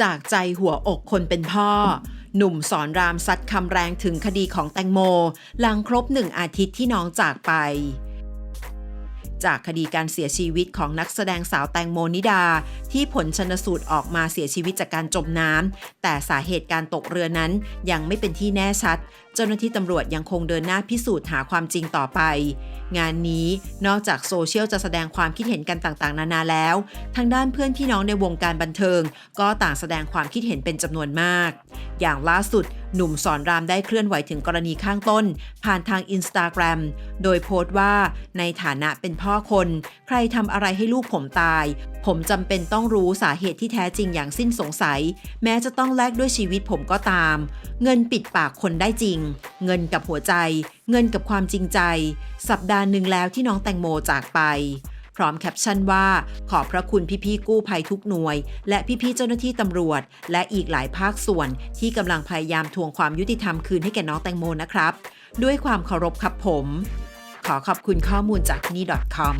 จากใจหัวอกคนเป็นพ่อ หนุ่มสอนรามซัดคำแรงถึงคดีของแตงโม หลังครบหนึ่งอาทิตย์ที่น้องจากไป จากคดีการเสียชีวิตของนักแสดงสาวแตงโมนิดา ที่ผลชนสูตรออกมาเสียชีวิตจากการจมน้ำแต่สาเหตุการตกเรือนั้นยังไม่เป็นที่แน่ชัด เจ้าหน้าที่ตำรวจยังคงเดินหน้าพิสูจน์หาความจริงต่อไป งานนี้นอกจากโซเชียลจะแสดงความคิดเห็นกันต่างๆ นานาแล้ว ทางด้านเพื่อนพี่น้องในวงการบันเทิง ก็ต่างแสดงความคิดเห็นเป็นจำนวนมาก อย่างล่าสุด หนุ่มสอนรามได้เคลื่อนไหวถึงกรณีข้างต้น ผ่านทางอินสตาแกรมโดยโพสต์ว่า ในฐานะเป็นพ่อคน ใครทำอะไรให้ลูกผมตาย ผมจำเป็นต้องรู้สาเหตุที่แท้จริงอย่างสิ้นสงสัย แม้จะต้องแลกด้วยชีวิตผมก็ตาม เงินปิดปากคนได้จริง เงินกับหัวใจ เงินกับความจริงใจ สัปดาห์หนึ่งแล้วที่น้องแตงโมจากไป พร้อมแคปชั่นว่า ขอบพระคุณพี่ๆกู้ภัยทุกหน่วย และพี่ๆเจ้าหน้าที่ตำรวจ และอีกหลายภาคส่วนที่กำลังพยายามทวงความยุติธรรมคืนให้แก่น้องแตงโมนะครับ ด้วยความเคารพครับผม ขอขอบคุณข้อมูลจากที่นี่ .com